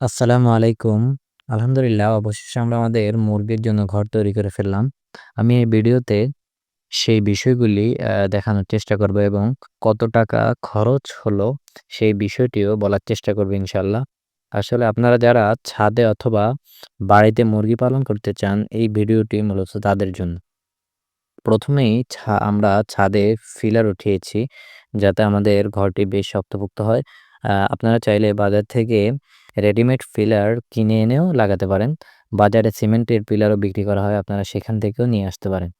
আসসালামু আলাইকুম। আলহামদুলিল্লাহ, অবশেষে আমরা আমাদের মুরগির জন্য ঘর তৈরি করে ফেললাম। আমি এই ভিডিওতে সেই বিষয়গুলি দেখানোর চেষ্টা করব এবং কত টাকা খরচ হলো সেই বিষয়টিও বলার চেষ্টা করব ইনশাল্লাহ আসলে আপনারা যারা ছাদে অথবা বাড়িতে মুরগি পালন করতে চান, এই ভিডিওটি মূলত তাদের জন্য। প্রথমেই ছা, আমরা ছাদে ফিলার উঠিয়েছি যাতে আমাদের ঘরটি বেশ শক্তপোক্ত হয়। আপনারা চাইলে বাজার থেকে রেডিমেড ফিলার কিনে এনেও লাগাতে পারেন। বাজারে সিমেন্টের পিলারও বিক্রি করা হয়, আপনারা সেখান থেকেও নিয়ে আসতে পারেন।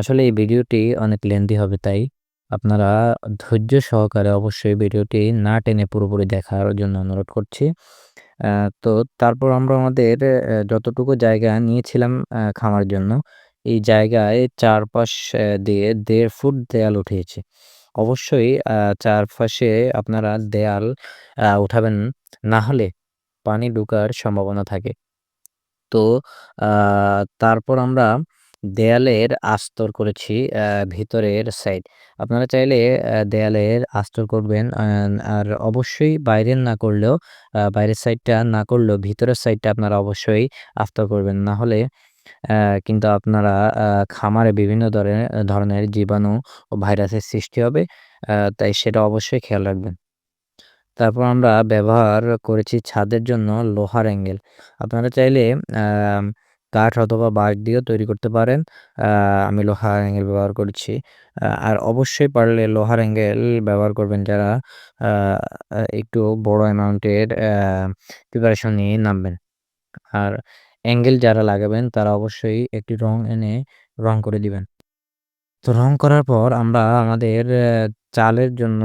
আসলে এই ভিডিওটি অনেক লেন্দি হবে, তাই আপনারা ধৈর্য সহকারে অবশ্যই ভিডিওটি না টেনে পুরোপুরি দেখার জন্য অনুরোধ করছি। তো তারপর আমরা আমাদের যতটুকু জায়গা নিয়েছিলাম খামার জন্য, এই জায়গায় চারপাশ দিয়ে দেড় ফুট দেয়াল উঠিয়েছি। অবশ্যই চারপাশে আপনারা দেয়াল উঠাবেন না হলে পানি ঢুকার সম্ভাবনা থাকে। তো তারপর আমরা দেয়ালের আস্তর করেছি ভিতরের সাইড। আপনারা চাইলে দেয়ালের আস্তর করবেন আর অবশ্যই বাইরের না করলেও বাইরের সাইডটা না করলেও ভিতরের সাইডটা আপনারা অবশ্যই আস্তর করবেন। না হলে কিন্তু আপনারা খামারে বিভিন্ন ধরনের ধরনের জীবাণু ও ভাইরাসের সৃষ্টি হবে। তাই সেটা অবশ্যই খেয়াল রাখবেন। তারপর আমরা ব্যবহার করেছি ছাদের জন্য লোহার অ্যাঙ্গেল। আপনারা চাইলে কাঠ অথবা বাঁশ দিয়েও তৈরি করতে পারেন। আমি লোহার অ্যাঙ্গেল ব্যবহার করেছি। আর অবশ্যই পারলে লোহার অ্যাঙ্গেল ব্যবহার করবেন যারা একটু বড় অ্যামাউন্টের প্রিপারেশন নিয়ে নামবেন। আর অ্যাঙ্গেল যারা লাগাবেন, তারা অবশ্যই একটি রং এনে রং করে দিবেন। তো রং করার পর আমরা আমাদের চালের জন্য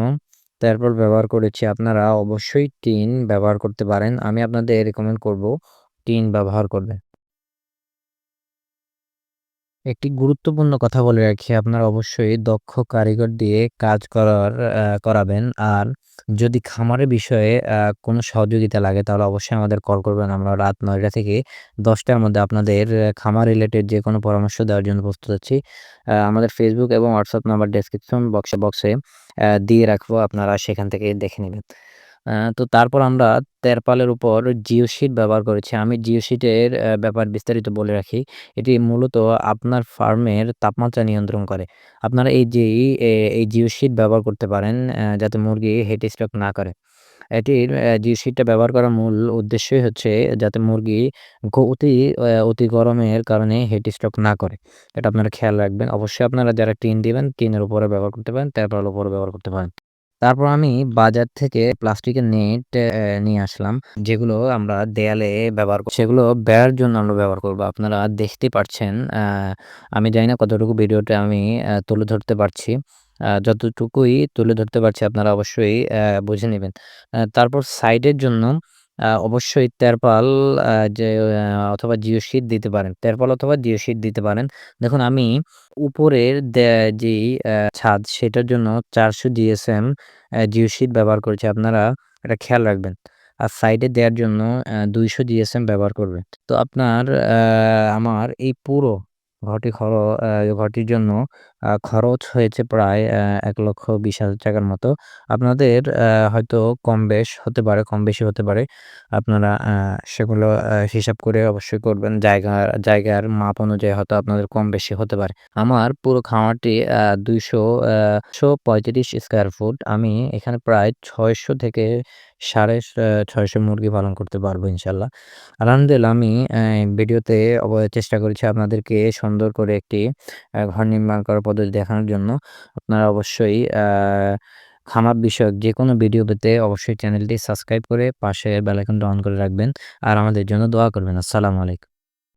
তারপর ব্যবহার করেছি আপনারা অবশ্যই টিন ব্যবহার করতে পারেন। আমি আপনাদের রেকমেন্ড করব টিন ব্যবহার করবেন। একটি গুরুত্বপূর্ণ কথা বলে রাখি, আপনারা অবশ্যই দক্ষ কারিগর দিয়ে কাজ করার করাবেন। আর যদি খামারের বিষয়ে কোনো সহযোগিতা লাগে, তাহলে অবশ্যই আমাদের কল করবেন। আমরা রাত নয়টা থেকে ১০টার মধ্যে আপনাদের খামার রিলেটেড যে কোনো পরামর্শ দেওয়ার জন্য প্রস্তুত আছি। আমাদের ফেসবুক এবং হোয়াটসঅ্যাপ নাম্বার ডেসক্রিপশন বক্সে বক্সে দিয়ে রাখব আপনারা সেখান থেকে দেখে নিবেন। তো তারপর আমরা তেরপালের উপর জিও শিট ব্যবহার করেছি। আমি জিও শিটের ব্যাপার বিস্তারিত বলে রাখি। এটি মূলত আপনার ফার্মের তাপমাত্রা নিয়ন্ত্রণ করে। আপনারা এই যেই এই জিও শিট ব্যবহার করতে পারেন যাতে মুরগি হিট স্ট্রোক না করে। এটির অ্যা জিও শিটটা ব্যবহার করার মূল উদ্দেশ্যই হচ্ছে যাতে মুরগি অতি অতি গরমের কারণে হিট স্ট্রোক না করে। এটা আপনারা খেয়াল রাখবেন। অবশ্যই আপনারা যারা টিন দিবেন টিনের উপরে ব্যবহার করতে পারেন, তেরপালের উপরে ব্যবহার করতে পারেন। তারপর আমি বাজার থেকে প্লাস্টিকের নেট নিয়ে আসলাম। যেগুলো আমরা দেয়ালে ব্যবহার করি, সেগুলো বেড়ার জন্য আমরা ব্যবহার করব। আপনারা দেখতে পারছেন আমি জানি না কতটুকু ভিডিওটা আমি তুলে ধরতে পারছি। যতটুকুই তুলে ধরতে পারছি আপনারা অবশ্যই বুঝে নেবেন তারপর সাইডের জন্য অবশ্যই তেরপাল যে অথবা জিও শিট দিতে পারেন। তেরপাল অথবা জিও শিট দিতে পারেন। দেখুন, আমি উপরের আ, ছাদ, সেটার জন্য ৪০০ জিএসএম জিও শিট ব্যবহার করেছি। আপনারা এটা খেয়াল রাখবেন। আর সাইডে দেওয়ার জন্য ২০০ জিএসএম ব্যবহার করবেন। তো আপনার আমার এই পুরো ঘরটি খর ঘরটির জন্য খরচ হয়েছে প্রায় এক লক্ষ বিশ হাজার টাকার মতো। আপনাদের হয়তো কম-বেশ হতে পারে, কম-বেশি হতে পারে। আপনারা সেগুলো হিসাব করে অবশ্যই করবেন। জায়গা জায়গার মাপ অনুযায়ী হয়তো আপনাদের কম-বেশি হতে পারে। আমার পুরো খামারটি আ ২০০ আ ১৩৫ স্কয়ার ফুট। আমি এখানে প্রায় ৬০০ থেকে সাড়ে ছয়শো মুরগি পালন করতে পারব ইনশাল্লাহ আলহামদুলিল্লাহ আমি ভিডিওতে চেষ্টা করেছি আপনাদেরকে সুন্দর করে একটি ঘর নির্মাণ করার পদ্ধতি দেখানোর জন্য। আপনারা অবশ্যই খামার বিষয়ক যে কোনো ভিডিও পেতে অবশ্যই চ্যানেলটি সাবস্ক্রাইব করে পাশে বেলাইকনটা অন করে রাখবেন। আর আমাদের জন্য দোয়া করবেন। আসসালামু আলাইকুম।